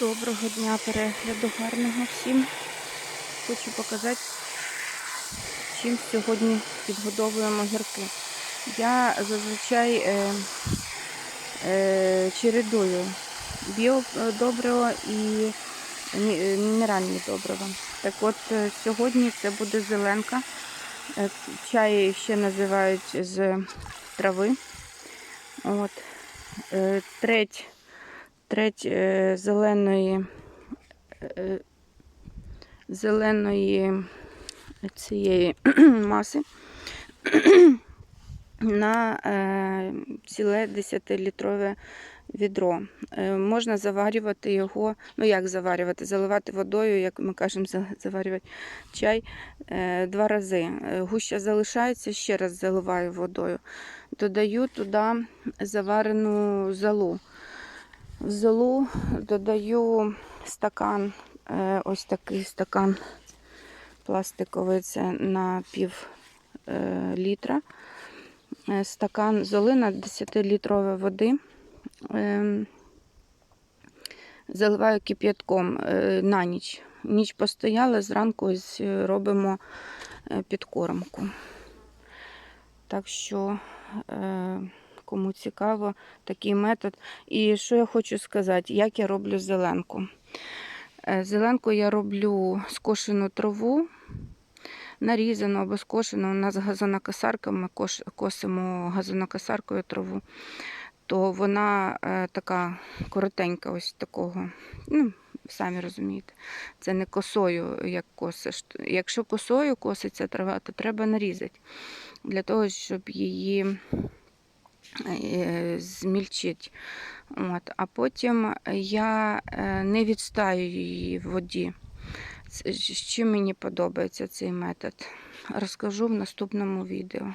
Доброго дня, перегляду гарного всім. Хочу показати, чим сьогодні підгодовуємо гірки. Я зазвичай е, е, чередую біодобриво і е, мінеральні добрива. Так от е, сьогодні це буде зеленка. Е, Чай ще називають з трави. От. Е, Треть треть е, зеленої е, зеленої цієї маси на е, ціле 10-літрове відро. Можна заварювати його, ну як заварювати, заливати водою, як ми кажемо, заварювати чай два рази. Гуща залишається, ще раз заливаю водою. Додаю туди заварену золу. В золу додаю стакан, е, ось такий стакан пластиковий, це на пів е, літра. Е, Стакан золи на 10-літрової води. Ем, Заливаю кип'ятком на ніч. Ніч постояла, зранку робимо підкормку. Так що, кому цікаво, такий метод. І що я хочу сказати, як я роблю зеленку. Е, Зеленку я роблю скошену траву, нарізану або скошену. У нас газонокосарка, ми косимо газонокосаркою траву, то вона е, така коротенька, ось такого. Ну, самі розумієте, це не косою, як косиш. Якщо косою коситься трава, то треба нарізати для того, щоб її е, змільчити. От. А потім я е, не відстаю її в воді. Що мені подобається цей метод, розкажу в наступному відео.